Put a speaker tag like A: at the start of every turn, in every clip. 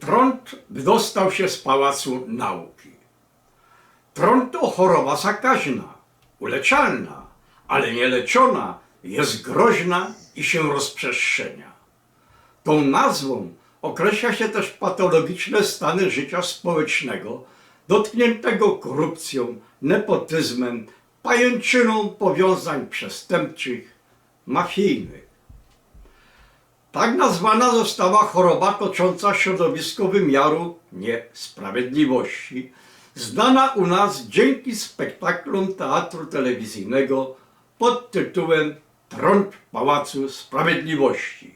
A: Trąd wydostał się z Pałacu Nauki. Trąd to choroba zakaźna, uleczalna, ale nieleczona jest groźna i się rozprzestrzenia. Tą nazwą określa się też patologiczne stany życia społecznego, dotkniętego korupcją, nepotyzmem, pajęczyną powiązań przestępczych, mafijnych. Tak nazwana została choroba tocząca środowisko wymiaru niesprawiedliwości, znana u nas dzięki spektaklom teatru telewizyjnego pod tytułem Trąd Pałacu Sprawiedliwości,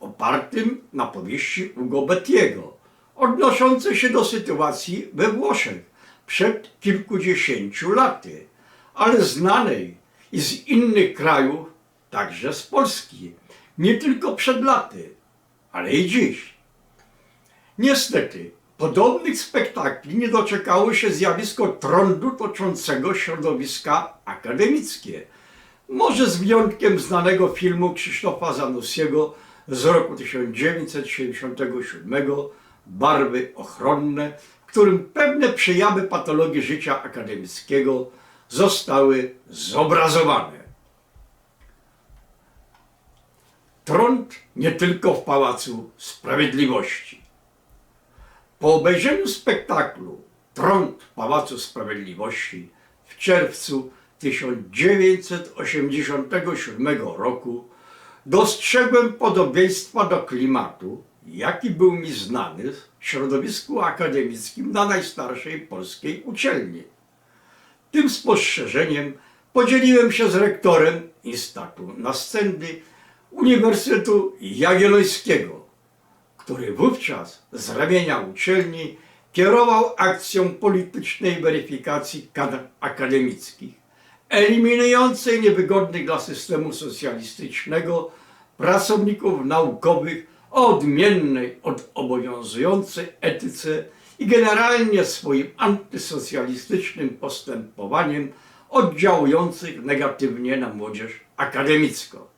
A: opartym na powieści Ugo Bettiego, odnoszącej się do sytuacji we Włoszech przed kilkudziesięciu laty, ale znanej i z innych krajów, także z Polski, nie tylko przed laty, ale i dziś. Niestety, podobnych spektakli nie doczekało się zjawisko trądu toczącego środowiska akademickie. Może z wyjątkiem znanego filmu Krzysztofa Zanussiego z roku 1977 Barwy ochronne, w którym pewne przejawy patologii życia akademickiego zostały zobrazowane. Trąd nie tylko w Pałacu Sprawiedliwości. Po obejrzeniu spektaklu Trąd Pałacu Sprawiedliwości w czerwcu 1987 roku dostrzegłem podobieństwa do klimatu, jaki był mi znany w środowisku akademickim na najstarszej polskiej uczelni. Tym spostrzeżeniem podzieliłem się z rektorem Instytutu Nascendy Uniwersytetu Jagiellońskiego, który wówczas z ramienia uczelni kierował akcją politycznej weryfikacji kadr akademickich, eliminującej niewygodnych dla systemu socjalistycznego pracowników naukowych o odmiennej od obowiązującej etyce i generalnie swoim antysocjalistycznym postępowaniem oddziałujących negatywnie na młodzież akademicką.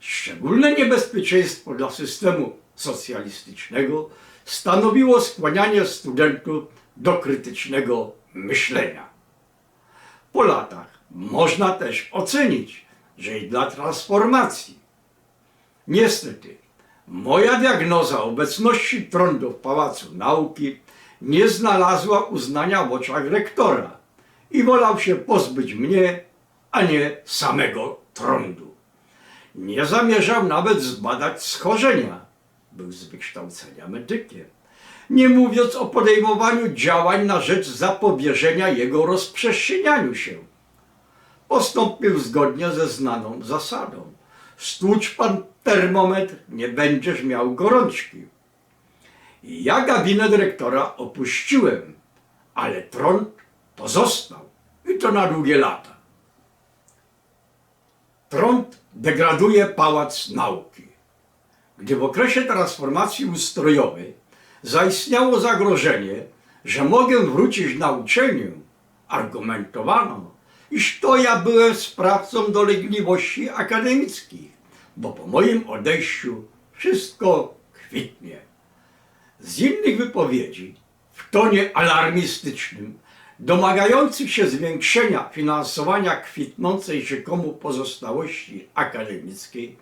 A: Szczególne niebezpieczeństwo dla systemu socjalistycznego stanowiło skłanianie studentów do krytycznego myślenia. Po latach można też ocenić, że i dla transformacji. Niestety, moja diagnoza obecności trądu w Pałacu Nauki nie znalazła uznania w oczach rektora i wolał się pozbyć mnie, a nie samego trądu. Nie zamierzał nawet zbadać schorzenia. Był z wykształcenia medykiem. Nie mówiąc o podejmowaniu działań na rzecz zapobieżenia jego rozprzestrzenianiu się. Postąpił zgodnie ze znaną zasadą. Stłucz pan termometr, nie będziesz miał gorączki. Ja gabinet dyrektora opuściłem, ale trąd pozostał i to na długie lata. Trąd degraduje pałac nauki. Gdy w okresie transformacji ustrojowej zaistniało zagrożenie, że mogę wrócić na uczelnię, argumentowano, iż to ja byłem sprawcą dolegliwości akademickich, bo po moim odejściu wszystko kwitnie. Z innych wypowiedzi, w tonie alarmistycznym, domagających się zwiększenia finansowania kwitnącej rzekomo pozostałości akademickiej,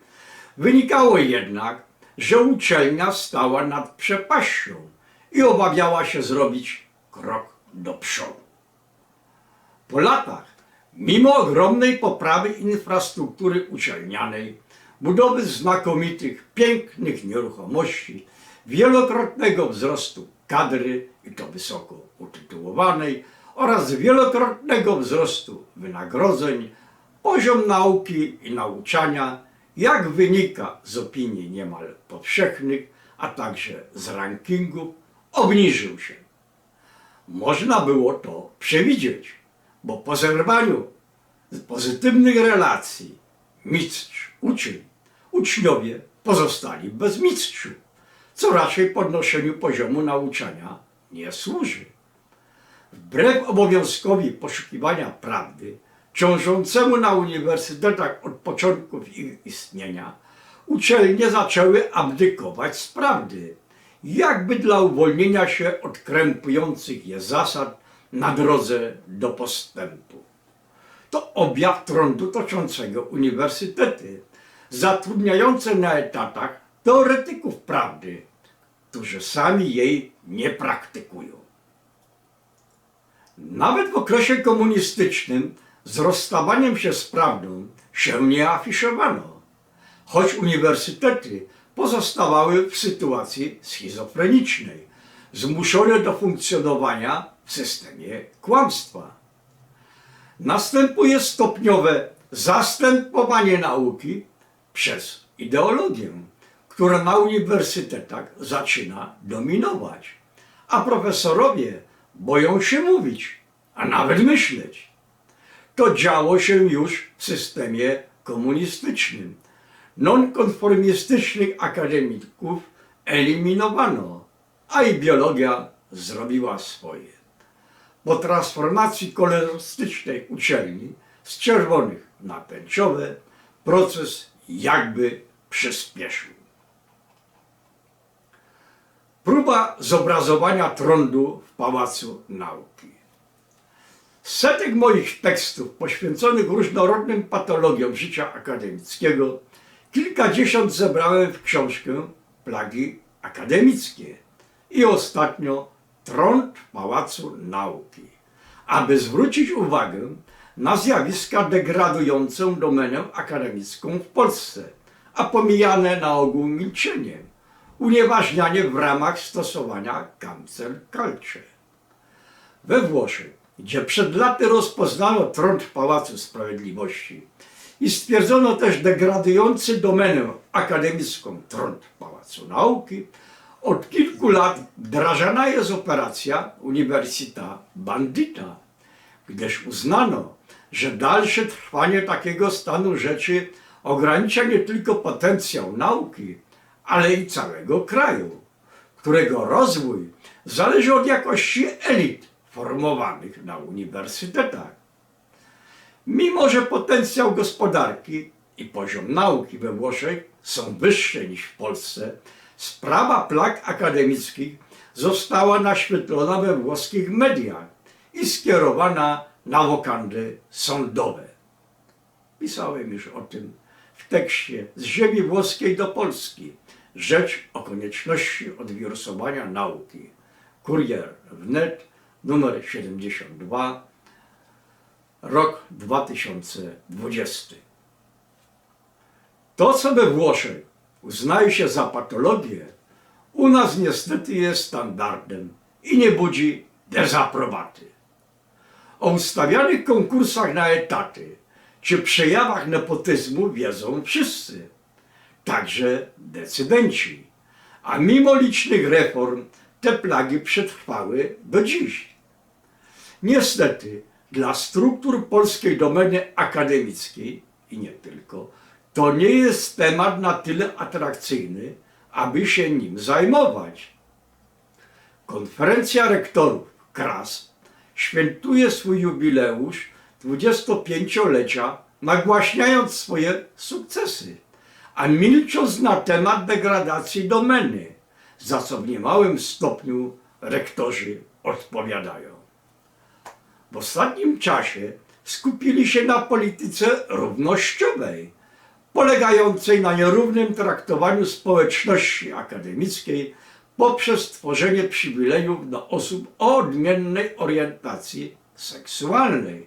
A: wynikało jednak, że uczelnia stała nad przepaścią i obawiała się zrobić krok do przodu. Po latach, mimo ogromnej poprawy infrastruktury uczelnianej, budowy znakomitych, pięknych nieruchomości, wielokrotnego wzrostu kadry, i to wysoko utytułowanej, oraz wielokrotnego wzrostu wynagrodzeń, poziom nauki i nauczania, jak wynika z opinii niemal powszechnych, a także z rankingów, obniżył się. Można było to przewidzieć, bo po zerwaniu pozytywnych relacji mistrz-uczeń, uczniowie pozostali bez mistrzu, co raczej podnoszeniu poziomu nauczania nie służy. Wbrew obowiązkowi poszukiwania prawdy, ciążącemu na uniwersytetach od początków ich istnienia, uczelnie zaczęły abdykować z prawdy. jakby dla uwolnienia się od krępujących je zasad na drodze do postępu. To objaw trądu toczącego uniwersytety, zatrudniające na etatach teoretyków prawdy, którzy sami jej nie praktykują. Nawet w okresie komunistycznym z rozstawaniem się z prawdą się nie afiszowano, choć uniwersytety pozostawały w sytuacji schizofrenicznej, zmuszone do funkcjonowania w systemie kłamstwa. Następuje stopniowe zastępowanie nauki przez ideologię, która na uniwersytetach zaczyna dominować, a profesorowie boją się mówić, a nawet myśleć. To działo się już w systemie komunistycznym. Nonkonformistycznych akademików eliminowano, a i biologia zrobiła swoje. Po transformacji kolorystycznej uczelni z czerwonych na tęczowe proces jakby przyspieszył. Próba zobrazowania trądu w Pałacu Nauki. Setek moich tekstów poświęconych różnorodnym patologiom życia akademickiego kilkadziesiąt zebrałem w książkę Plagi akademickie i ostatnio Trąd w Pałacu Nauki, aby zwrócić uwagę na zjawiska degradujące domenę akademicką w Polsce, a pomijane na ogół milczeniem, unieważnianie w ramach stosowania cancel culture. We Włoszech, gdzie przed laty rozpoznano trąd Pałacu Sprawiedliwości i stwierdzono też degradujący domenę akademicką trąd Pałacu Nauki, od kilku lat wdrażana jest operacja Universita Bandita, gdyż uznano, że dalsze trwanie takiego stanu rzeczy ogranicza nie tylko potencjał nauki, ale i całego kraju, którego rozwój zależy od jakości elit formowanych na uniwersytetach. Mimo, że potencjał gospodarki i poziom nauki we Włoszech są wyższe niż w Polsce, sprawa plag akademickich została naświetlona we włoskich mediach i skierowana na wokandy sądowe. Pisałem już o tym w tekście z ziemi włoskiej do Polski. Rzecz o konieczności odwirusowania nauki. Kurier wnet, numer 72, rok 2020. To, co we Włoszech uznaje się za patologię, u nas niestety jest standardem i nie budzi dezaprobaty. O ustawianych konkursach na etaty czy przejawach nepotyzmu wiedzą wszyscy, także decydenci. A mimo licznych reform te plagi przetrwały do dziś. Niestety, dla struktur polskiej domeny akademickiej i nie tylko, to nie jest temat na tyle atrakcyjny, aby się nim zajmować. Konferencja rektorów KRAS świętuje swój jubileusz 25-lecia, nagłaśniając swoje sukcesy, a milcząc na temat degradacji domeny, za co w niemałym stopniu rektorzy odpowiadają. W ostatnim czasie skupili się na polityce równościowej, polegającej na nierównym traktowaniu społeczności akademickiej poprzez tworzenie przywilejów dla osób o odmiennej orientacji seksualnej.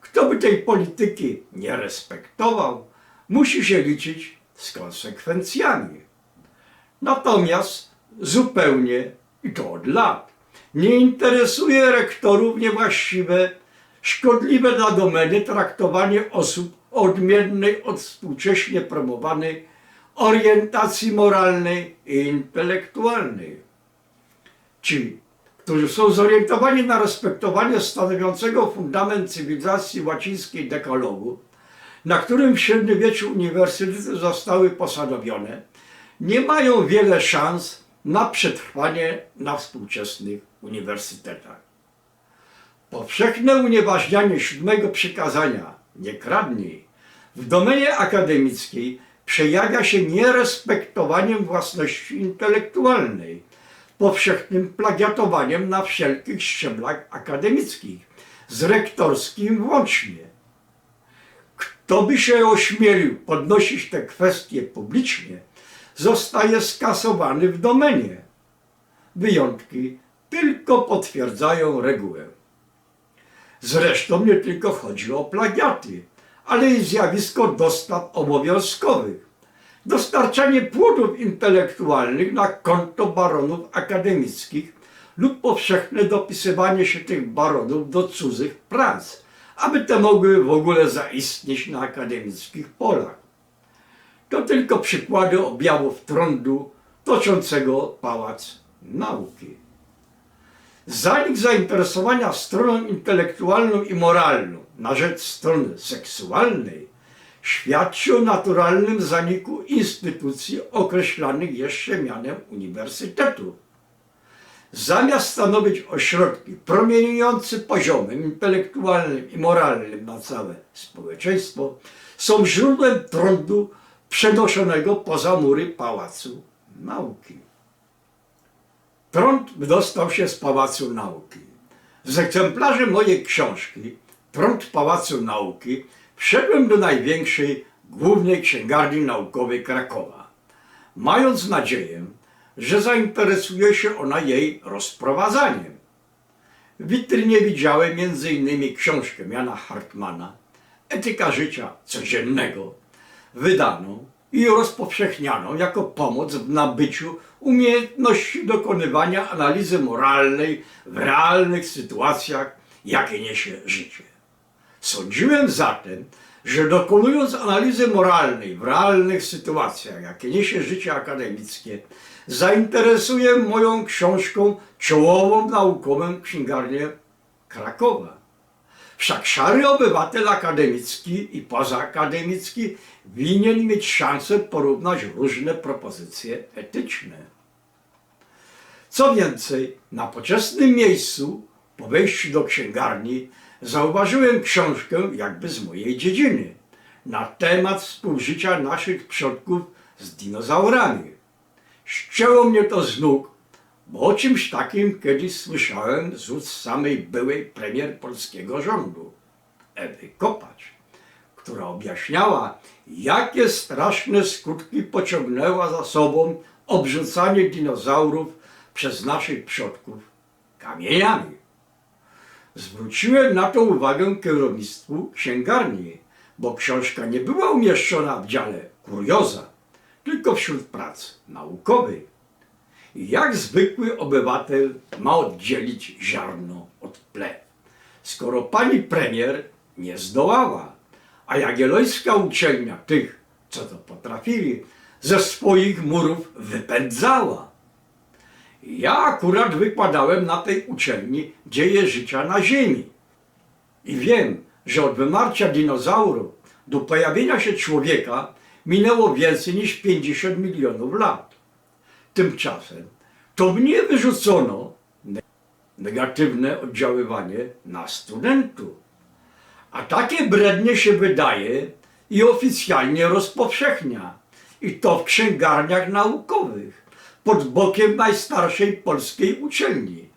A: Kto by tej polityki nie respektował, musi się liczyć z konsekwencjami. Natomiast zupełnie, i to od lat, nie interesuje rektorów niewłaściwe, szkodliwe dla domeny traktowanie osób odmiennej od współcześnie promowanej orientacji moralnej i intelektualnej. Ci, którzy są zorientowani na respektowanie stanowiącego fundament cywilizacji łacińskiej dekalogu, na którym w średniowieczu uniwersytety zostały posadowione, nie mają wiele szans na przetrwanie na współczesnych uniwersytetach. Powszechne unieważnianie siódmego przykazania nie kradnij w domenie akademickiej przejawia się nierespektowaniem własności intelektualnej, powszechnym plagiatowaniem na wszelkich szczeblach akademickich, z rektorskim włącznie. Kto by się ośmielił podnosić te kwestie publicznie, zostaje skasowany w domenie. Wyjątki tylko potwierdzają regułę. Zresztą nie tylko chodzi o plagiaty, ale i zjawisko dostaw obowiązkowych. Dostarczanie płodów intelektualnych na konto baronów akademickich lub powszechne dopisywanie się tych baronów do cudzych prac, aby te mogły w ogóle zaistnieć na akademickich polach. To tylko przykłady objawów trądu toczącego pałac nauki. Zanik zainteresowania stroną intelektualną i moralną na rzecz strony seksualnej świadczy o naturalnym zaniku instytucji określanych jeszcze mianem uniwersytetu. Zamiast stanowić ośrodki promieniujące poziomem intelektualnym i moralnym na całe społeczeństwo, są źródłem trądu przenoszonego poza mury Pałacu Nauki. Trąd wydostał się z Pałacu Nauki. Z egzemplarzem mojej książki Trąd Pałacu Nauki wszedłem do największej głównej księgarni naukowej Krakowa, mając nadzieję, że zainteresuje się ona jej rozprowadzaniem. W witrynie widziałem m.in. książkę Jana Hartmana Etyka życia codziennego, wydaną i rozpowszechnianą jako pomoc w nabyciu umiejętności dokonywania analizy moralnej w realnych sytuacjach, jakie niesie życie. Sądziłem zatem, że dokonując analizy moralnej w realnych sytuacjach, jakie niesie życie akademickie, zainteresuję moją książką czołową naukową księgarnię Krakowa. Wszak szary obywatel akademicki i pozaakademicki winien mieć szansę porównać różne propozycje etyczne. Co więcej, na poczesnym miejscu, po wejściu do księgarni, zauważyłem książkę jakby z mojej dziedziny na temat współżycia naszych przodków z dinozaurami. Ścięło mnie to z nóg, bo o czymś takim kiedyś słyszałem z ust samej byłej premier polskiego rządu, Ewy Kopacz, która objaśniała, jakie straszne skutki pociągnęła za sobą obrzucanie dinozaurów przez naszych przodków kamieniami. Zwróciłem na to uwagę kierownictwu księgarni, bo książka nie była umieszczona w dziale kurioza, tylko wśród prac naukowych. Jak zwykły obywatel ma oddzielić ziarno od plew? Skoro pani premier nie zdołała, a jagiellońska uczelnia tych, co to potrafili, ze swoich murów wypędzała. Ja akurat wykładałem na tej uczelni dzieje życia na Ziemi. I wiem, że od wymarcia dinozaurów do pojawienia się człowieka minęło więcej niż 50 milionów lat. Tymczasem to mnie wyrzucono ne- negatywne oddziaływanie na studentów. A takie brednie się wydaje i oficjalnie rozpowszechnia. I to w księgarniach naukowych, pod bokiem najstarszej polskiej uczelni.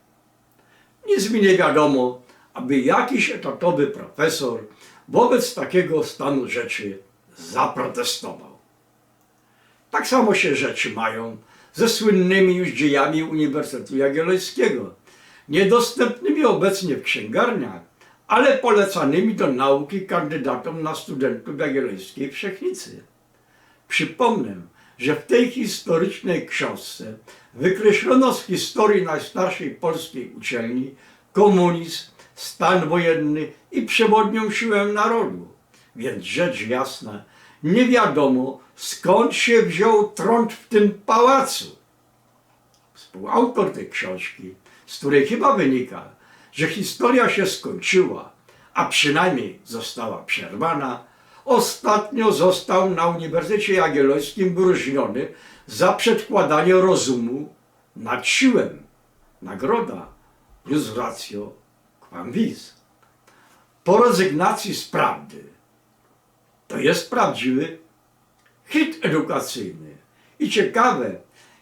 A: Nic mi nie wiadomo, aby jakiś etatowy profesor wobec takiego stanu rzeczy zaprotestował. Tak samo się rzeczy mają ze słynnymi już dziejami Uniwersytetu Jagiellońskiego, niedostępnymi obecnie w księgarniach, ale polecanymi do nauki kandydatom na studentów Jagiellońskiej Wszechnicy. Przypomnę, że w tej historycznej książce wykreślono z historii najstarszej polskiej uczelni komunizm, stan wojenny i przewodnią siłę narodu. Więc rzecz jasna, nie wiadomo skąd się wziął trąd w tym pałacu. Współautor tej książki, z której chyba wynika, że historia się skończyła, a przynajmniej została przerwana, ostatnio został na Uniwersytecie Jagiellońskim wyróżniony za przedkładanie rozumu nad siłę. Nagroda plus ratio quam vis. Po rezygnacji z prawdy, to jest prawdziwy hit edukacyjny. I ciekawe,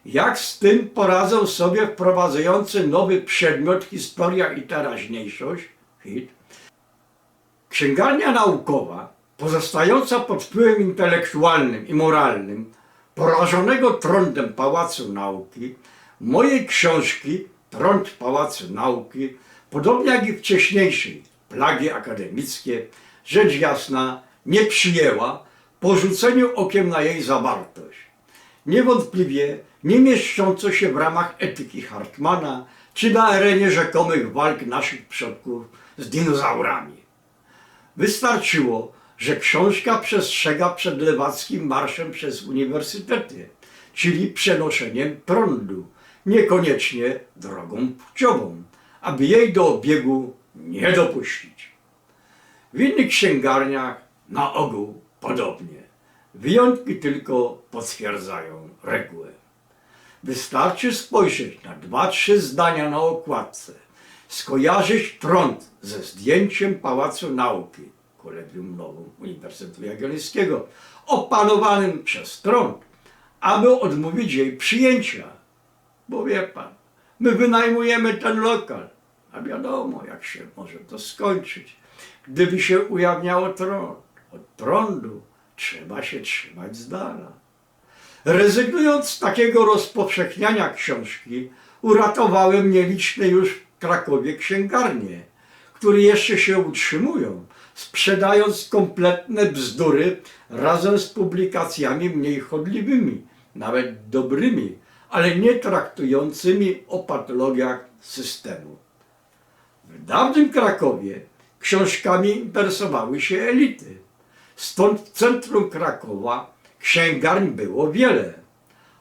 A: jak z tym poradzą sobie wprowadzający nowy przedmiot historia i teraźniejszość, hit, Księgarnia naukowa, pozostająca pod wpływem intelektualnym i moralnym, porażonego trądem Pałacu Nauki, mojej książki Trąd Pałacu Nauki, podobnie jak i wcześniejszej Plagi Akademickie, rzecz jasna nie przyjęła po rzuceniu okiem na jej zawartość. Niewątpliwie nie mieszcząco się w ramach etyki Hartmana, czy na arenie rzekomych walk naszych przodków z dinozaurami. Wystarczyło, że książka przestrzega przed lewackim marszem przez uniwersytety, czyli przenoszeniem prądu, niekoniecznie drogą płciową, aby jej do obiegu nie dopuścić. W innych księgarniach na ogół podobnie. Wyjątki tylko potwierdzają regułę. Wystarczy spojrzeć na dwa, trzy zdania na okładce, skojarzyć trąd ze zdjęciem Pałacu Nauki, Kolegium Nowum Uniwersytetu Jagiellońskiego, opanowanym przez trąd, aby odmówić jej przyjęcia. Bo wie pan, my wynajmujemy ten lokal, a wiadomo, jak się może to skończyć, gdyby się ujawniało trąd. Od trądu trzeba się trzymać z dala. Rezygnując z takiego rozpowszechniania książki, uratowały mnie liczne już w Krakowie księgarnie, które jeszcze się utrzymują, sprzedając kompletne bzdury razem z publikacjami mniej chodliwymi, nawet dobrymi, ale nie traktującymi o patologiach systemu. W dawnym Krakowie książkami interesowały się elity. Stąd w centrum Krakowa księgarni było wiele.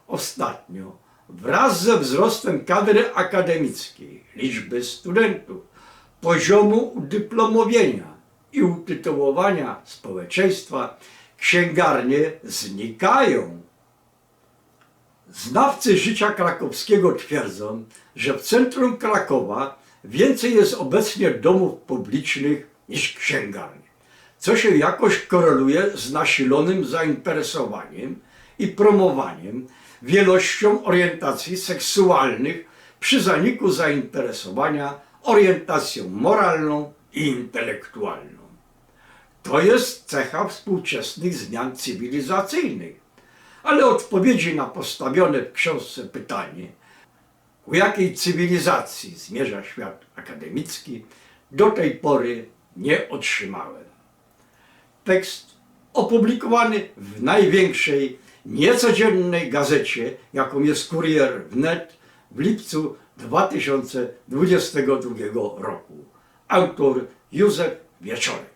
A: Ostatnio, wraz ze wzrostem kadry akademickiej, liczby studentów, poziomu udyplomowienia i utytułowania społeczeństwa, księgarnie znikają. Znawcy życia krakowskiego twierdzą, że w centrum Krakowa więcej jest obecnie domów publicznych niż księgarni, co się jakoś koreluje z nasilonym zainteresowaniem i promowaniem wielością orientacji seksualnych przy zaniku zainteresowania orientacją moralną i intelektualną. To jest cecha współczesnych zmian cywilizacyjnych. Ale odpowiedzi na postawione w książce pytanie, ku jakiej cywilizacji zmierza świat akademicki, do tej pory nie otrzymałem. Tekst opublikowany w największej, niecodziennej gazecie, jaką jest Kurier Wnet w lipcu 2022 roku. Autor Józef Wieczorek.